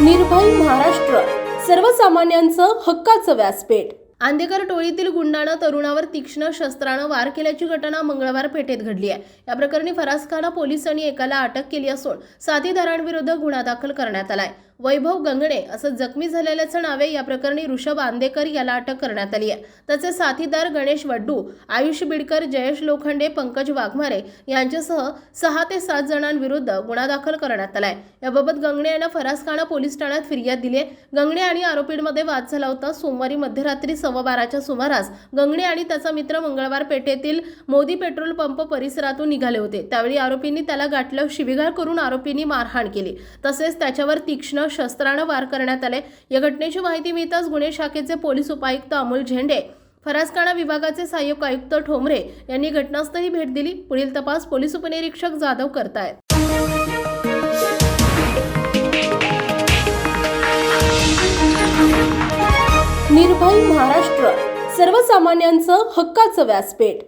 निर्भय महाराष्ट्र. सर्वसामान्यांचं हक्काचं व्यासपीठ. आंदेकर टोळीतील गुंडानं तरुणावर तीक्ष्ण शस्त्रानं वार केल्याची घटना मंगळवार पेठेत घडली आहे. या प्रकरणी फरासखाना पोलिसांनी एकाला अटक केली असून साथीदारांविरुद्ध गुन्हा दाखल करण्यात आलाय. वैभव गंगणे असं जखमी झालेल्याचं नावे या प्रकरणी ऋषभ आंदेकर याला अटक करण्यात आली आहे. त्याचे साथीदार गणेश वड्डू आयुष बिडकर जयेश लोखंडे पंकज वाघमारे यांच्यासह सहा ते सात जणांविरुद्ध गुन्हा दाखल करण्यात आलाय. याबाबत गंगणे यांना फरासखाना पोलीस ठाण्यात फिर्याद दिली आहे. गंगणे आणि आरोपींमध्ये वाद झाला होता. सोमवारी मध्यरात्री सव्वा बाराच्या सुमारास गंगणे आणि त्याचा मित्र मंगळवार पेठेतील मोदी पेट्रोल पंप परिसरातून निघाले होते. त्यावेळी आरोपींनी त्याला गाठलं शिविगाळ करून आरोपींनी मारहाण केली. तसेच त्याच्यावर तीक्ष्ण शस्त्रानं वार करण्यात आले. या घटनेची माहिती मिळताच गुन्हे शाखेचे पोलीस उपायुक्त अमोल झेंडे फरासकाणा विभागाचे सहाय्यक आयुक्त ठोंबरे यांनी घटनास्थळी भेट दिली. पुढील तपास पोलीस उपनिरीक्षक जाधव करतायत. निर्भय महाराष्ट्र सर्वसामान्यांचं हक्काचं व्यासपीठ.